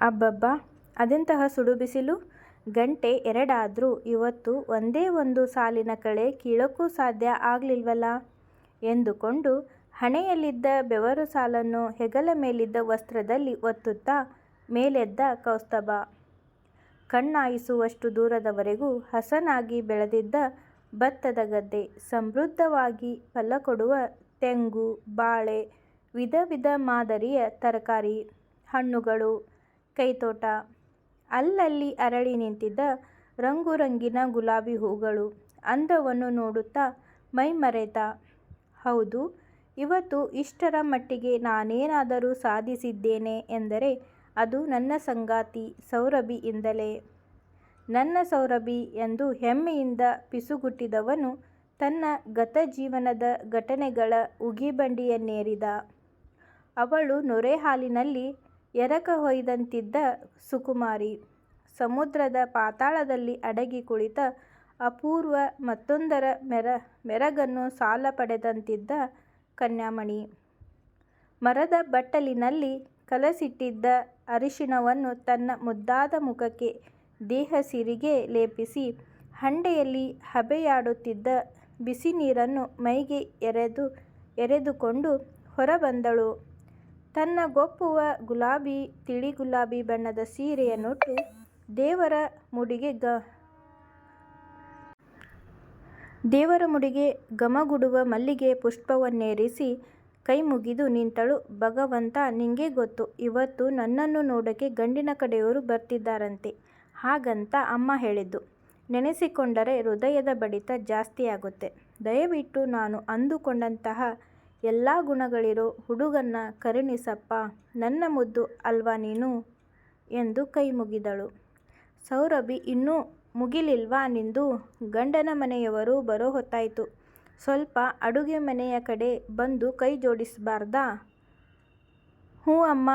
ಅಬ್ಬಬ್ಬಾ ಅದೆಂತಹ ಸುಡುಬಿಸಿಲು. ಗಂಟೆ ಎರಡಾದರೂ ಇವತ್ತು ಒಂದೇ ಒಂದು ಸಾಲಿನ ಕಳೆ ಕೀಳೋಕ್ಕೂ ಸಾಧ್ಯ ಆಗಲಿಲ್ವಲ್ಲ ಎಂದುಕೊಂಡು ಹಣೆಯಲ್ಲಿದ್ದ ಬೆವರು ಸಾಲನ್ನು ಹೆಗಲ ಮೇಲಿದ್ದ ವಸ್ತ್ರದಲ್ಲಿ ಒತ್ತುತ್ತಾ ಮೇಲೆದ್ದ ಕೌಸ್ತಬ ಕಣ್ಣಾಯಿಸುವಷ್ಟು ದೂರದವರೆಗೂ ಹಸನಾಗಿ ಬೆಳೆದಿದ್ದ ಭತ್ತದ ಗದ್ದೆ, ಸಮೃದ್ಧವಾಗಿ ಫಲ ಕೊಡುವ ತೆಂಗು, ಬಾಳೆ, ವಿಧ ವಿಧ ಮಾದರಿಯ ತರಕಾರಿ, ಹಣ್ಣುಗಳು, ಕೈತೋಟ, ಅಲ್ಲಲ್ಲಿ ಅರಳಿ ನಿಂತಿದ್ದ ರಂಗುರಂಗಿನ ಗುಲಾಬಿ ಹೂಗಳು ಅಂದವನ್ನು ನೋಡುತ್ತಾ ಮೈಮರೆತ. ಹೌದು, ಇವತ್ತು ಇಷ್ಟರ ಮಟ್ಟಿಗೆ ನಾನೇನಾದರೂ ಸಾಧಿಸಿದ್ದೇನೆ ಎಂದರೆ ಅದು ನನ್ನ ಸಂಗಾತಿ ಸೌರಭಿಯಿಂದಲೇ. ನನ್ನ ಸೌರಭಿ ಎಂದು ಹೆಮ್ಮೆಯಿಂದ ಪಿಸುಗುಟ್ಟಿದವನು ತನ್ನ ಗತ ಜೀವನದ ಘಟನೆಗಳ ಉಗಿಬಂಡಿಯನ್ನೇರಿದ. ಅವಳು ನೊರೆಹಾಲಿನಲ್ಲಿ ಎರಕ ಹೊಯ್ದಂತಿದ್ದ ಸುಕುಮಾರಿ. ಸಮುದ್ರದ ಪಾತಾಳದಲ್ಲಿ ಅಡಗಿ ಕುಳಿತ ಅಪೂರ್ವ ಮತ್ತೊಂದರ ಮೆರ, ಮೆರಗನ್ನು ಸಾಲ ಪಡೆದಂತಿದ್ದ ಕನ್ಯಾಮಣಿ. ಮರದ ಬಟ್ಟಲಿನಲ್ಲಿ ಕಲಸಿಟ್ಟಿದ್ದ ಅರಿಶಿಣವನ್ನು ತನ್ನ ಮುದ್ದಾದ ಮುಖಕ್ಕೆ ದೇಹ ಸಿರಿಗೆ ಲೇಪಿಸಿ ಹಂಡೆಯಲ್ಲಿ ಹಬೆಯಾಡುತ್ತಿದ್ದ ಬಿಸಿ ನೀರನ್ನು ಮೈಗೆ ಎರೆದು, ಎರೆದುಕೊಂಡು ಹೊರಬಂದಳು. ತನ್ನ ಗೊಪ್ಪುವ ಗುಲಾಬಿ, ತಿಳಿ ಗುಲಾಬಿ ಬಣ್ಣದ ಸೀರೆಯನ್ನುಟ್ಟು ದೇವರ ಮುಡಿಗೆ ಗ, ದೇವರ ಮುಡಿಗೆ ಘಮಗುಡುವ ಮಲ್ಲಿಗೆ ಪುಷ್ಪವನ್ನೇರಿಸಿ ಕೈ ಮುಗಿದು ನಿಂತಳು. ಭಗವಂತ, ನಿಂಗೆ ಗೊತ್ತು. ಇವತ್ತು ನನ್ನನ್ನು ನೋಡಕ್ಕೆ ಗಂಡಿನ ಕಡೆಯವರು ಬರ್ತಿದ್ದಾರಂತೆ ಹಾಗಂತ ಅಮ್ಮ ಹೇಳಿದ್ದು ನೆನೆಸಿಕೊಂಡರೆ ಹೃದಯದ ಬಡಿತ ಜಾಸ್ತಿಯಾಗುತ್ತೆ. ದಯವಿಟ್ಟು ನಾನು ಅಂದುಕೊಂಡಂತಹ ಎಲ್ಲ ಗುಣಗಳಿರೋ ಹುಡುಗನ್ನ ಕರುಣಿಸಪ್ಪ ನನ್ನ ಮುದ್ದು ಅಲ್ವಾ ನೀನು ಎಂದು ಕೈ ಮುಗಿದಳು ಸೌರಭಿ ಇನ್ನೂ ಮುಗಿಲಿಲ್ವಾ ನಿಂದು? ಗಂಡನ ಮನೆಯವರು ಬರೋ ಹೊತ್ತಾಯಿತು ಸ್ವಲ್ಪ ಅಡುಗೆ ಮನೆಯ ಕಡೆ ಬಂದು ಕೈ ಜೋಡಿಸ್ಬಾರ್ದಾ? ಹ್ಞೂ ಅಮ್ಮ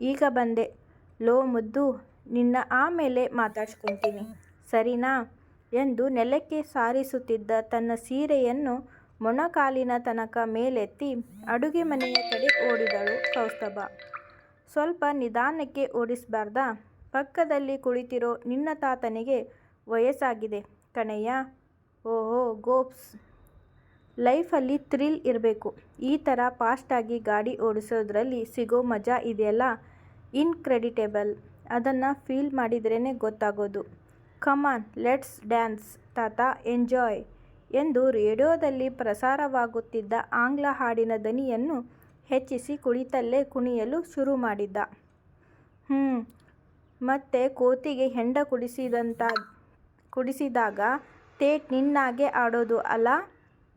ಈಗ ಬಂದೆ. ಲೋ ಮುದ್ದು, ನಿನ್ನ ಆಮೇಲೆ ಮಾತಾಡ್ಸ್ಕೊತೀನಿ ಸರಿನಾ ಎಂದು ನೆಲಕ್ಕೆ ಸಾರಿಸುತ್ತಿದ್ದ ತನ್ನ ಸೀರೆಯನ್ನು ಮೊಣಕಾಲಿನ ತನಕ ಮೇಲೆತ್ತಿ ಅಡುಗೆ ಮನೆಯ ಕಡೆ ಓಡಿದಳು ಕೌಸ್ತಬ. ಸ್ವಲ್ಪ ನಿಧಾನಕ್ಕೆ ಓಡಿಸ್ಬಾರ್ದಾ? ಪಕ್ಕದಲ್ಲಿ ಕುಳಿತಿರೋ ನಿನ್ನ ತಾತನಿಗೆ ವಯಸ್ಸಾಗಿದೆ ಕಣಯ್ಯ. ಓಹೋ, ಗೋಪ್ಸ್. ಲೈಫಲ್ಲಿ ಥ್ರಿಲ್ ಇರಬೇಕು ಈ ಥರ ಫಾಸ್ಟಾಗಿ ಗಾಡಿ ಓಡಿಸೋದ್ರಲ್ಲಿ ಸಿಗೋ ಮಜಾ ಇದೆಯಲ್ಲ ಇನ್ಕ್ರೆಡಿಟೇಬಲ್ ಅದನ್ನು ಫೀಲ್ ಮಾಡಿದ್ರೇನೆ ಗೊತ್ತಾಗೋದು. ಕಮಾನ್, ಲೆಟ್ಸ್ ಡ್ಯಾನ್ಸ್ ತಾತ, ಎಂಜಾಯ್ ಎಂದು ರೇಡಿಯೋದಲ್ಲಿ ಪ್ರಸಾರವಾಗುತ್ತಿದ್ದ ಆಂಗ್ಲ ಹಾಡಿನ ದನಿಯನ್ನು ಹೆಚ್ಚಿಸಿ ಕುಳಿತಲ್ಲೇ ಕುಣಿಯಲು ಶುರು ಮಾಡಿದ್ದ ಹ್ಞೂ ಮತ್ತೆ ಕೋತಿಗೆ ಹೆಂಡ ಕುಡಿಸಿದಂತ, ಕುಡಿಸಿದಾಗ ತೇಟ್ ನಿನ್ನಾಗೆ ಆಡೋದು ಅಲ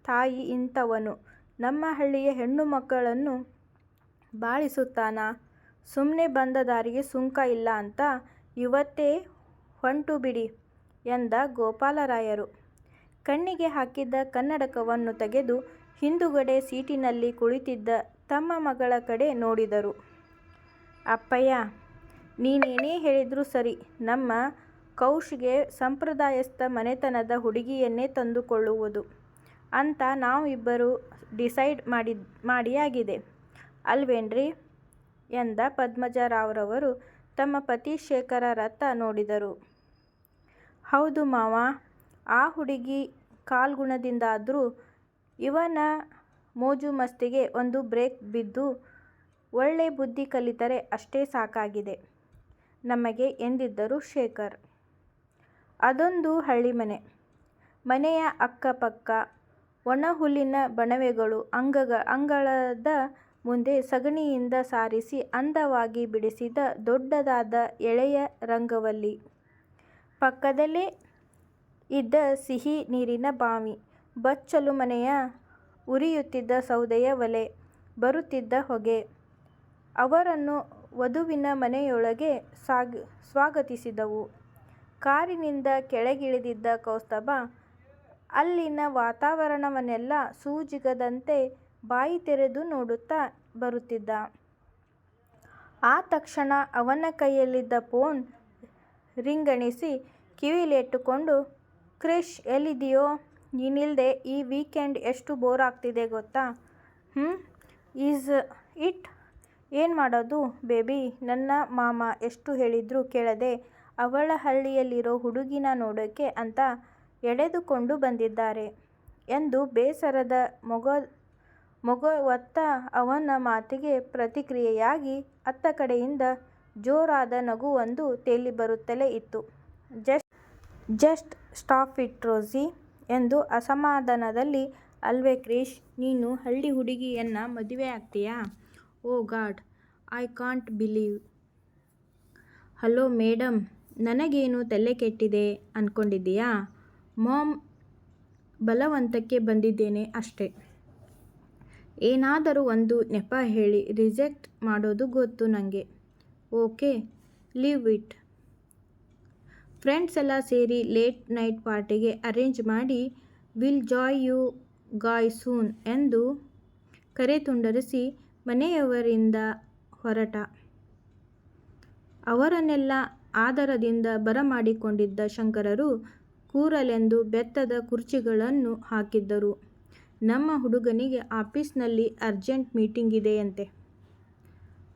ತಾಯಿ ಇಂಥವನು. ನಮ್ಮ ಹಳ್ಳಿಯ ಹೆಣ್ಣುಮಕ್ಕಳನ್ನು ಬಾಳಿಸುತ್ತಾನಾ? ಸುಮ್ಮನೆ ಬಂದ ದಾರಿಗೆ ಸುಂಕ ಇಲ್ಲ ಅಂತ ಇವತ್ತೇ ಹೊಂಟು ಬಿಡಿ ಎಂದ ಗೋಪಾಲರಾಯರು. ಕಣ್ಣಿಗೆ ಹಾಕಿದ್ದ ಕನ್ನಡಕವನ್ನು ತೆಗೆದು ಹಿಂದುಗಡೆ ಸೀಟಿನಲ್ಲಿ ಕುಳಿತಿದ್ದ ತಮ್ಮ ಮಗಳ ಕಡೆ ನೋಡಿದರು. ಅಪ್ಪಯ್ಯ, ನೀನೇನೇ ಹೇಳಿದರೂ ಸರಿ ನಮ್ಮ ಕೌಶ್ಗೆ ಸಂಪ್ರದಾಯಸ್ಥ ಮನೆತನದ ಹುಡುಗಿಯನ್ನೇ ತಂದುಕೊಳ್ಳುವುದು ಅಂತ ನಾವಿಬ್ಬರು ಡಿಸೈಡ್ ಮಾಡಿಯಾಗಿದೆ ಅಲ್ವೇನ್ರಿ ಎಂದ ಪದ್ಮಜರಾವ್ರವರು ತಮ್ಮ ಪತಿ ಶೇಖರರತ್ತ ನೋಡಿದರು. ಹೌದು ಮಾವ ಆ ಹುಡುಗಿ ಕಾಲ್ಗುಣದಿಂದಾದ್ರೂ ಇವನ ಮೋಜು ಮಸ್ತಿಗೆ ಒಂದು ಬ್ರೇಕ್ ಬಿದ್ದು ಒಳ್ಳೆ ಬುದ್ಧಿ ಕಲಿತರೆ ಅಷ್ಟೇ ಸಾಕಾಗಿದೆ ನಮಗೆ ಎಂದಿದ್ದರು ಶೇಖರ್. ಅದೊಂದು ಹಳ್ಳಿ ಮನೆ ಮನೆಯ ಅಕ್ಕಪಕ್ಕ ಒಣಹುಲ್ಲಿನ ಬಣವೆಗಳು ಅಂಗಗ, ಅಂಗಳದ ಮುಂದೆ ಸಗಣಿಯಿಂದ ಸಾರಿಸಿ ಅಂದವಾಗಿ ಬಿಡಿಸಿದ ದೊಡ್ಡದಾದ ಎಳೆಯ ರಂಗವಲ್ಲಿ. ಪಕ್ಕದಲ್ಲೇ ಇದ್ದ ಸಿಹಿ ನೀರಿನ ಬಾವಿ, ಬಚ್ಚಲು ಮನೆಯ ಉರಿಯುತ್ತಿದ್ದ ಸೌದೆಯ ಒಲೆ, ಬರುತ್ತಿದ್ದ ಹೊಗೆ ಅವರನ್ನು ವಧುವಿನ ಮನೆಯೊಳಗೆ ಸ್ವಾಗತಿಸಿದವು. ಕಾರಿನಿಂದ ಕೆಳಗಿಳಿದಿದ್ದ ಕೌಸ್ತಬ ಅಲ್ಲಿನ ವಾತಾವರಣವನ್ನೆಲ್ಲ ಸೂಜಿಗದಂತೆ ಬಾಯಿ ತೆರೆದು ನೋಡುತ್ತಾ ಬರುತ್ತಿದ್ದ. ಆ ತಕ್ಷಣ ಅವನ ಕೈಯಲ್ಲಿದ್ದ ಫೋನ್ ರಿಂಗಣಿಸಿ ಕಿವಿಲಿಟ್ಟುಕೊಂಡು ಕ್ರಿಶ್ ಎಲ್ಲಿದೆಯೋ ನೀನಿಲ್ಲದೆ ಈ ವೀಕೆಂಡ್ ಎಷ್ಟು ಬೋರ್ ಆಗ್ತಿದೆ ಗೊತ್ತಾ? ಹ್ಞೂ ಈಸ್ ಇಟ್? ಏನು ಮಾಡೋದು ಬೇಬಿ? ನನ್ನ ಮಾಮ ಎಷ್ಟು ಹೇಳಿದರೂ ಕೇಳದೆ ಅವಳ ಹಳ್ಳಿಯಲ್ಲಿರೋ ಹುಡುಗಿನ ನೋಡೋಕೆ ಅಂತ ಎಳೆದುಕೊಂಡು ಬಂದಿದ್ದಾರೆ ಎಂದು ಬೇಸರದ ಮೊಗ, ಮೊಗವತ್ತ ಅವನ ಮಾತಿಗೆ ಪ್ರತಿಕ್ರಿಯೆಯಾಗಿ ಅತ್ತ ಕಡೆಯಿಂದ ಜೋರಾದ ನಗುವೊಂದು ತೇಲಿ ಬರುತ್ತಲೇ ಇತ್ತು. ಜಸ್ಟ್ ಸ್ಟಾಪ್ ಇಟ್ ರೋಸಿ ಎಂದು ಅಸಮಾಧಾನದಲ್ಲಿ ಅಲ್ವೇ ಕ್ರಿಶ್, ನೀನು ಹಳ್ಳಿ ಹುಡುಗಿಯನ್ನ ಮದುವೆಯಾಗ್ತೀಯಾ ಓ god I can't believe. Hello madam ನನಗೇನು ತಲೆ ಕೆಟ್ಟಿದೆ ಅಂದ್ಕೊಂಡಿದ್ದೀಯಾ ಮಾಮ್ ಬಲವಂತಕ್ಕೆ ಬಂದಿದ್ದೇನೆ ಅಷ್ಟೇ. ಏನಾದರೂ ಒಂದು ನೆಪ ಹೇಳಿ ರಿಜೆಕ್ಟ್ ಮಾಡೋದು ಗೊತ್ತು ನನಗೆ ಓಕೆ ಲೀವ್ ಇಟ್. ಫ್ರೆಂಡ್ಸ್ ಎಲ್ಲ ಸೇರಿ ಲೇಟ್ ನೈಟ್ ಪಾರ್ಟಿಗೆ ಅರೇಂಜ್ ಮಾಡಿ, will join you guys soon ಎಂದು ಕರೆ ತುಂಡರಿಸಿ ಮನೆಯವರಿಂದ ಹೊರಟ. ಅವರನ್ನೆಲ್ಲ ಆದರದಿಂದ ಬರಮಾಡಿಕೊಂಡಿದ್ದ ಶಂಕರರು ಕೂರಲೆಂದು ಬೆತ್ತದ ಕುರ್ಚಿಗಳನ್ನು ಹಾಕಿದ್ದರು. ನಮ್ಮ ಹುಡುಗನಿಗೆ ಆಫೀಸ್ನಲ್ಲಿ ಅರ್ಜೆಂಟ್ ಮೀಟಿಂಗ್ ಇದೆಯಂತೆ.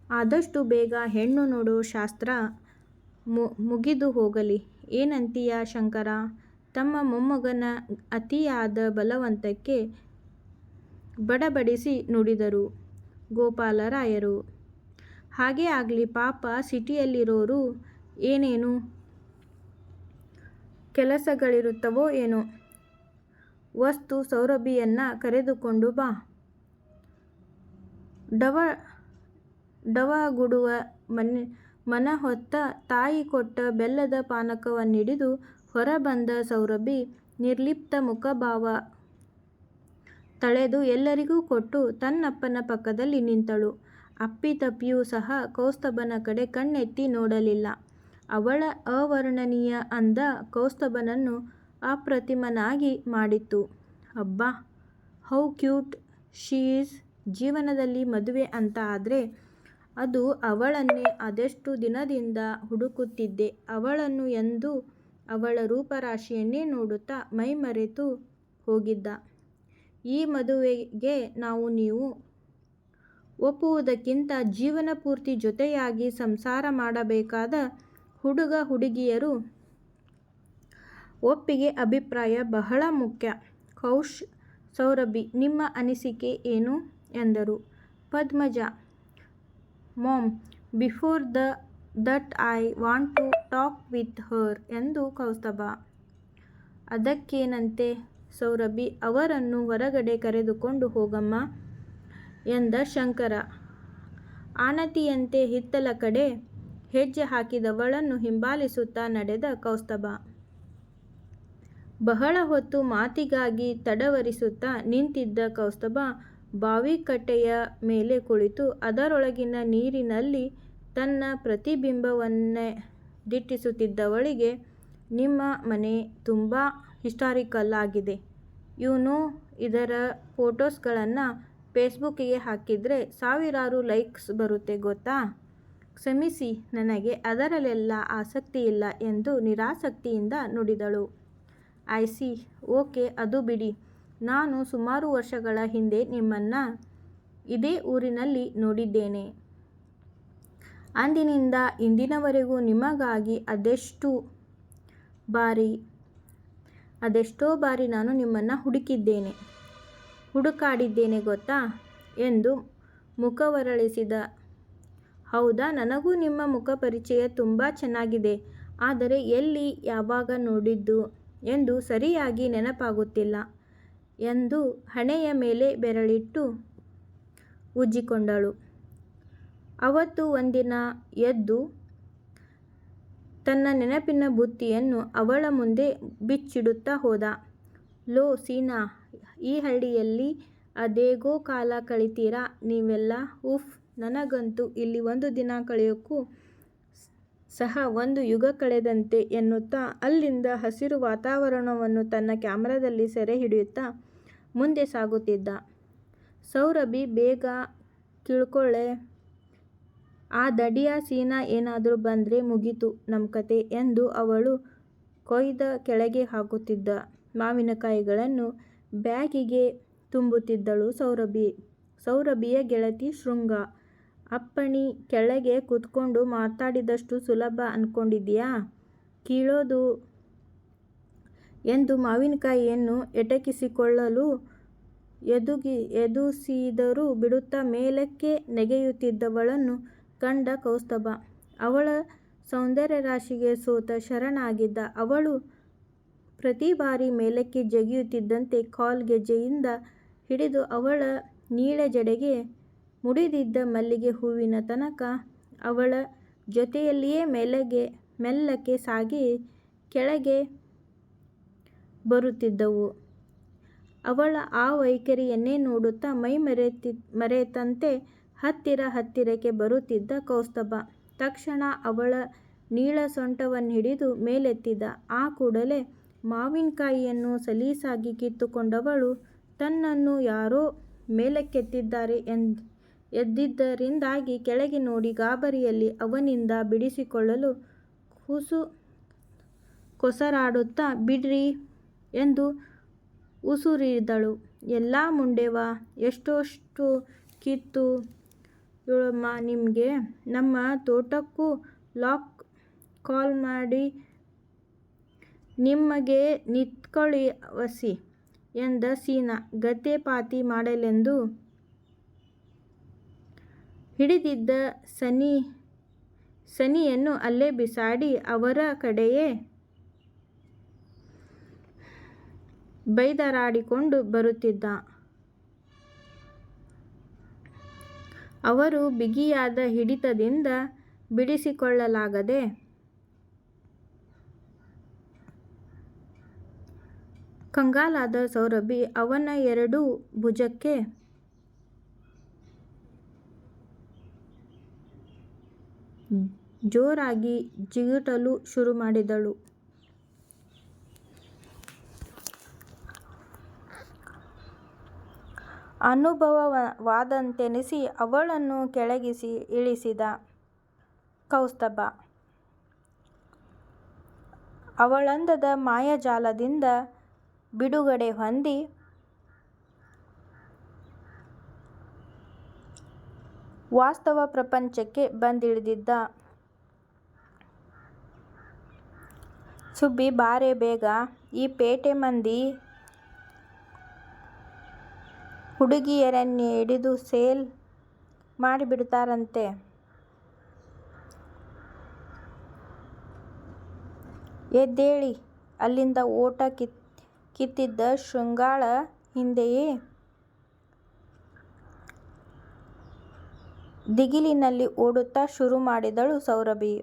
ಆದಷ್ಟು ಬೇಗ ಹೆಣ್ಣು ನೋಡೋ ಶಾಸ್ತ್ರ ಮುಗಿದುಹೋಗಲಿ. ಏನಂತೀಯ ಶಂಕರ ತಮ್ಮ ಮೊಮ್ಮಗನ ಅತಿಯಾದ ಬಲವಂತಕ್ಕೆ ಬಡಬಡಿಸಿ ನುಡಿದರು ಗೋಪಾಲರಾಯರು. ಹಾಗೇ ಆಗಲಿ ಪಾಪ ಸಿಟಿಯಲ್ಲಿರೋರು ಏನೇನು ಕೆಲಸಗಳಿರುತ್ತವೋ ಏನೋ. ವಸ್ತು ಸೌರಭಿಯನ್ನು ಕರೆದುಕೊಂಡು ಬಾ. ಡವ, ಡವಗುಡುವ ಮನಹೊತ್ತ ತಾಯಿ ಕೊಟ್ಟ ಬೆಲ್ಲದ ಪಾನಕವನ್ನಿಡಿದು ಹೊರಬಂದ ಸೌರಭಿ ನಿರ್ಲಿಪ್ತ ಮುಖಭಾವ ತಳೆದು ಎಲ್ಲರಿಗೂ ಕೊಟ್ಟು ತನ್ನಪ್ಪನ ಪಕ್ಕದಲ್ಲಿ ನಿಂತಳು. ಅಪ್ಪಿತಪ್ಪಿಯೂ ಸಹ ಕೌಸ್ತಬನ ಕಡೆ ಕಣ್ಣೆತ್ತಿ ನೋಡಲಿಲ್ಲ. ಅವಳ ಅವರ್ಣನೀಯ ಅಂದ ಕೌಸ್ತಬನನ್ನು ಅಪ್ರತಿಮನಾಗಿ ಮಾಡಿತ್ತು. ಅಬ್ಬಾ, ಹೌ ಕ್ಯೂಟ್, ಶಿ ಈಸ್, ಜೀವನದಲ್ಲಿ ಮದುವೆ ಅಂತ ಆದ್ರೆ ಅದು ಅವಳನ್ನೇ ಅದೆಷ್ಟು ದಿನದಿಂದ ಹುಡುಕುತ್ತಿದ್ದೆ, ಅವಳನ್ನು ಎಂದು ಅವಳ ರೂಪರಾಶಿಯನ್ನೇ ನೋಡುತ್ತಾ ಮೈಮರೆತು ಹೋಗಿದ್ದ. ಈ ಮದುವೆಗೆ ನಾವು ನೀವು ಒಪ್ಪುವುದಕ್ಕಿಂತ ಜೀವನಪೂರ್ತಿ ಜೊತೆಯಾಗಿ ಸಂಸಾರ ಮಾಡಬೇಕಾದ ಹುಡುಗ-ಹುಡುಗಿಯರು ಒಪ್ಪಿಗೆ ಅಭಿಪ್ರಾಯ ಬಹಳ ಮುಖ್ಯ. ಕೌಶ್ ಸೌರಭಿ, ನಿಮ್ಮ ಅನಿಸಿಕೆ ಏನು? ಎಂದರು. Padmaja ma'am before the that I want to talk with her ಎಂದು ಕೌಸ್ತಬ ಅದಕ್ಕೇನಂತೆ? ಸೌರಭಿ, ಅವರನ್ನು ಹೊರಗಡೆ ಕರೆದುಕೊಂಡು ಹೋಗಮ್ಮ ಎಂದ ಶಂಕರ. ಆನತಿಯಂತೆ ಹಿತ್ತಲ ಕಡೆ ಹೆಜ್ಜೆ ಹಾಕಿದವಳನ್ನು ಹಿಂಬಾಲಿಸುತ್ತಾ ನಡೆದ ಕೌಸ್ತಬ ಬಹಳ ಹೊತ್ತು ಮಾತಿಗಾಗಿ ತಡವರಿಸುತ್ತಾ ನಿಂತಿದ್ದ ಕೌಸ್ತಭ ಬಾವಿಕಟ್ಟೆಯ ಮೇಲೆ ಕುಳಿತು ಅದರೊಳಗಿನ ನೀರಿನಲ್ಲಿ ತನ್ನ ಪ್ರತಿಬಿಂಬವನ್ನೇ ದಿಟ್ಟಿಸುತ್ತಿದ್ದವಳಿಗೆ, ನಿಮ್ಮ ಮನೆ ತುಂಬಾ ಹಿಸ್ಟಾರಿಕಲ್ ಆಗಿದೆ ಇವನು ಇದರ ಫೋಟೋಸ್ಗಳನ್ನು ಫೇಸ್ಬುಕ್ಕಿಗೆ ಹಾಕಿದ್ರೆ ಸಾವಿರಾರು ಲೈಕ್ಸ್ ಬರುತ್ತೆ ಗೊತ್ತಾ? ಕ್ಷಮಿಸಿ, ನನಗೆ ಅದರಲ್ಲೆಲ್ಲ ಆಸಕ್ತಿಯಿಲ್ಲ ಎಂದು ನಿರಾಸಕ್ತಿಯಿಂದ ನುಡಿದಳು. ಐ ಸಿ ಓಕೆ, ಅದು ಬಿಡಿ. ನಾನು ಸುಮಾರು ವರ್ಷಗಳ ಹಿಂದೆ ನಿಮ್ಮನ್ನ ಇದೇ ಊರಿನಲ್ಲಿ ನೋಡಿದ್ದೇನೆ. ಅಂದಿನಿಂದ ಇಂದಿನವರೆಗೂ ನಿಮಗಾಗಿ ಅದೆಷ್ಟು ಬಾರಿ, ಅದೆಷ್ಟೋ ಬಾರಿ ನಾನು ನಿಮ್ಮನ್ನು ಹುಡುಕಿದ್ದೇನೆ, ಹುಡುಕಾಡಿದ್ದೇನೆ ಗೊತ್ತಾ? ಎಂದು ಮುಖವರಳಿಸಿದ. ಹೌದಾ, ನನಗೂ ನಿಮ್ಮ ಮುಖ ಪರಿಚಯ ತುಂಬ ಚೆನ್ನಾಗಿದೆ, ಆದರೆ ಎಲ್ಲಿ ಯಾವಾಗ ನೋಡಿದ್ದು ಎಂದು ಸರಿಯಾಗಿ ನೆನಪಾಗುತ್ತಿಲ್ಲ. ಎಂದು ಹಣೆಯ ಮೇಲೆ ಬೆರಳಿಟ್ಟು ಉಜ್ಜಿಕೊಂಡಳು. ಅವತ್ತು ಒಂದಿನ ಎದ್ದು ತನ್ನ ನೆನಪಿನ ಬುತ್ತಿಯನ್ನು ಅವಳ ಮುಂದೆ ಬಿಚ್ಚಿಡುತ್ತಾ ಹೋದ. ಲೋ ಸೀನಾ, ಈ ಹಳ್ಳಿಯಲ್ಲಿ ಅದೇಗೋ ಕಾಲ ಕಳಿತೀರಾ ನೀವೆಲ್ಲ ಉಫ್, ನನಗಂತೂ ಇಲ್ಲಿ ಒಂದು ದಿನ ಕಳೆಯೋಕ್ಕೂ ಸಹ ಒಂದು ಯುಗ ಕಳೆದಂತೆ ಎನ್ನುತ್ತಾ ಅಲ್ಲಿಂದ ಹಸಿರು ವಾತಾವರಣವನ್ನು ತನ್ನ ಕ್ಯಾಮರಾದಲ್ಲಿ ಸೆರೆ ಹಿಡಿಯುತ್ತಾ ಮುಂದೆ ಸಾಗುತ್ತಿದ್ದ. ಸೌರಭಿ, ಬೇಗ ತಿಳ್ಕೊಳ್ಳೆ ಆ ದಡಿಯ ಸೀನಾ ಏನಾದರೂ ಬಂದ್ರೆ ಮುಗೀತು ನಮ್ಮ ಕತೆ ಎಂದು ಅವಳು ಕೊಯ್ದ ಕೆಳಗೆ ಹಾಕುತ್ತಿದ್ದ ಮಾವಿನಕಾಯಿಗಳನ್ನು ಬ್ಯಾಗಿಗೆ ತುಂಬುತ್ತಿದ್ದಳು ಸೌರಭಿ. ಸೌರಭಿಯ ಗೆಳತಿ ಶೃಂಗ, ಅಪ್ಪಣಿ, ಕೆಳಗೆ ಕೂತ್ಕೊಂಡು ಮಾತಾಡಿದಷ್ಟು ಸುಲಭ ಅನ್ಕೊಂಡಿದ್ಯಾ ಕೀಳೋದು ಎಂದು ಮಾವಿನಕಾಯಿಯನ್ನು ಎಟಕಿಸಿಕೊಳ್ಳಲು ಎದುಗಿ ಎದುಸಿದರು ಬಿಡುತ್ತಾ ಮೇಲಕ್ಕೆ ನೆಗೆಯುತ್ತಿದ್ದವಳನ್ನು ಕಂಡ ಕೌಸ್ತಬ. ಅವಳ ಸೌಂದರ್ಯರಾಶಿಗೆ ಸೋತ ಶರಣಾಗಿದ್ದ. ಅವಳು ಪ್ರತಿ ಬಾರಿ ಮೇಲಕ್ಕೆ ಜಗಿಯುತ್ತಿದ್ದಂತೆ ಕಾಲ್ ಗೆಜ್ಜೆಯಿಂದ ಹಿಡಿದು ಅವಳ ನೀಳೆ ಜಡೆಗೆ ಮುಡಿದಿದ್ದ ಮಲ್ಲಿಗೆ ಹೂವಿನ ತನಕ ಅವಳ ಜೊತೆಯಲ್ಲಿಯೇ ಮೆಲ್ಲಕೆ ಸಾಗಿ ಕೆಳಗೆ ಬರುತ್ತಿದ್ದವು. ಅವಳ ಆ ವೈಖರಿಯನ್ನೇ ನೋಡುತ್ತಾ ಮೈ ಮರೆತಂತೆ ಹತ್ತಿರ ಹತ್ತಿರಕ್ಕೆ ಬರುತ್ತಿದ್ದ ಕೌಸ್ತಬ ತಕ್ಷಣ ಅವಳ ನೀಳ ಸೊಂಟವನ್ನಿಡಿದು ಮೇಲೆತ್ತಿದ. ಆ ಕೂಡಲೇ ಮಾವಿನಕಾಯಿಯನ್ನು ಸಲೀಸಾಗಿ ಕಿತ್ತುಕೊಂಡವಳು ತನ್ನನ್ನು ಯಾರೋ ಮೇಲಕ್ಕೆತ್ತಿದ್ದಾರೆ ಎದ್ದಿದ್ದರಿಂದಾಗಿ ಕೆಳಗೆ ನೋಡಿ ಗಾಬರಿಯಲ್ಲಿ ಅವನಿಂದ ಬಿಡಿಸಿಕೊಳ್ಳಲು ಕೊಸರಾಡುತ್ತಾ, ಬಿಡ್ರಿ ಎಂದು ಉಸುರಿದಳು. ಎಲ್ಲ ಮುಂಡೆವ? ಎಷ್ಟೋಷ್ಟು ಕಿತ್ತು ಯೋಳಮ್ಮ ನಿಮಗೆ? ನಮ್ಮ ತೋಟಕ್ಕೂ ಲಾಕ್ ಕಾಲ್ ಮಾಡಿ ನಿಮಗೆ ನಿತ್ಕೊಳ್ಳಿ ವಸಿ ಎಂದ ಸೀನ. ಗತೆ ಪಾತಿ ಮಾಡಲೆಂದು ಹಿಡಿದಿದ್ದ ಸನಿ, ಸನಿಯನ್ನು ಅಲ್ಲೇ ಬಿಸಾಡಿ ಅವರ ಕಡೆಯೇ ಬೈದರಾಡಿಕೊಂಡು ಬರುತ್ತಿದ್ದ. ಅವರು ಬಿಗಿಯಾದ ಹಿಡಿತದಿಂದ ಬಿಡಿಸಿಕೊಳ್ಳಲಾಗದೆ ಕಂಗಾಲಾದ ಸೌರಭಿ ಅವನ ಎರಡೂ ಭುಜಕ್ಕೆ ಜೋರಾಗಿ ಜಿಗುಟಲು ಶುರುಮಾಡಿದಳು. ಅನುಭವವಾದಂತೆನಿಸಿ ಅವಳನ್ನು ಕೆಳಗಿಸಿ ಇಳಿಸಿದ ಕೌಸ್ತಬ ಅವಳಂದದ ಮಾಯಾಜಾಲದಿಂದ ಬಿಡುಗಡೆ ಹೊಂದಿ ವಾಸ್ತವ ಪ್ರಪಂಚಕ್ಕೆ ಬಂದಿಳಿದಿದ್ದ. ಸುಬ್ಬಿ, ಬಾರೆ ಬೇಗ, ಈ ಪೇಟೆ ಮಂದಿ ಹುಡುಗಿಯರನ್ನೇ ಹಿಡಿದು ಸೇಲ್ ಮಾಡಿಬಿಡ್ತಾರಂತೆ. ಎದ್ದೇಳಿ, ಅಲ್ಲಿಂದ ಓಟ ಕಿತ್ತಿದ್ದ ಶೃಂಗಾಳ ಹಿಂದೆಯೇ ದಿಗಿಲಿನಲ್ಲಿ ಓಡುತ್ತಾ ಶುರು ಮಾಡಿದಳು ಸೌರಭಿ.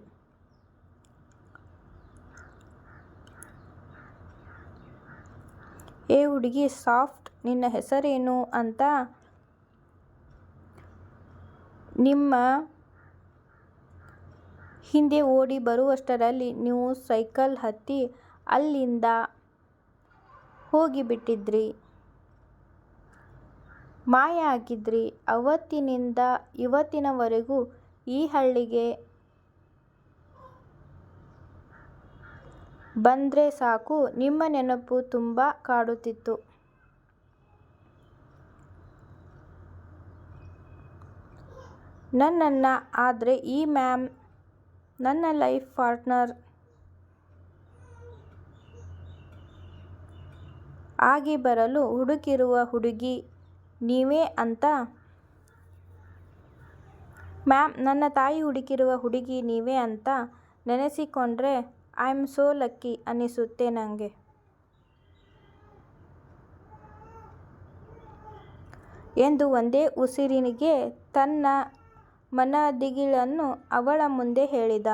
ಏ ಹುಡುಗಿ, ಸಾಫ್ಟ್ ನಿನ್ನ ಹೆಸರೇನು ಅಂತ ನಿಮ್ಮ ಹಿಂದೆ ಓಡಿ ಬರುವಷ್ಟರಲ್ಲಿ ನೀವು ಸೈಕಲ್ ಹತ್ತಿ ಅಲ್ಲಿಂದ ಹೋಗಿಬಿಟ್ಟಿದ್ರಿ. ಮಾಯ ಆಗಿದ್ರಿ. ಅವತ್ತಿನಿಂದ ಇವತ್ತಿನವರೆಗೂ ಈ ಹಳ್ಳಿಗೆ ಬಂದರೆ ಸಾಕು ನಿಮ್ಮ ನೆನಪು ತುಂಬ ಕಾಡುತ್ತಿತ್ತು. ನನ್ನನ್ನ, ಆದರೆ ಈ ಮ್ಯಾಮ್ ನನ್ನ ಲೈಫ್ ಪಾರ್ಟ್ನರ್ ಆಗಿ ಬರಲು ಹುಡುಕಿರುವ ಹುಡುಗಿ ನೀವೇ ಅಂತ. ಮ್ಯಾಮ್, ನನ್ನ ತಾಯಿ ಹುಡುಕಿರುವ ಹುಡುಗಿ ನೀವೇ ಅಂತ ನೆನೆಸಿಕೊಂಡ್ರೆ ಐ ಆಮ್ ಸೋ ಲಕ್ಕಿ ಅನ್ನಿಸುತ್ತೆ ನನಗೆ ಎಂದು ಒಂದೇ ಉಸಿರಿನಿಗೆ ತನ್ನ ಮನದಿಗಿಲನ್ನು ಅವಳ ಮುಂದೆ ಹೇಳಿದ.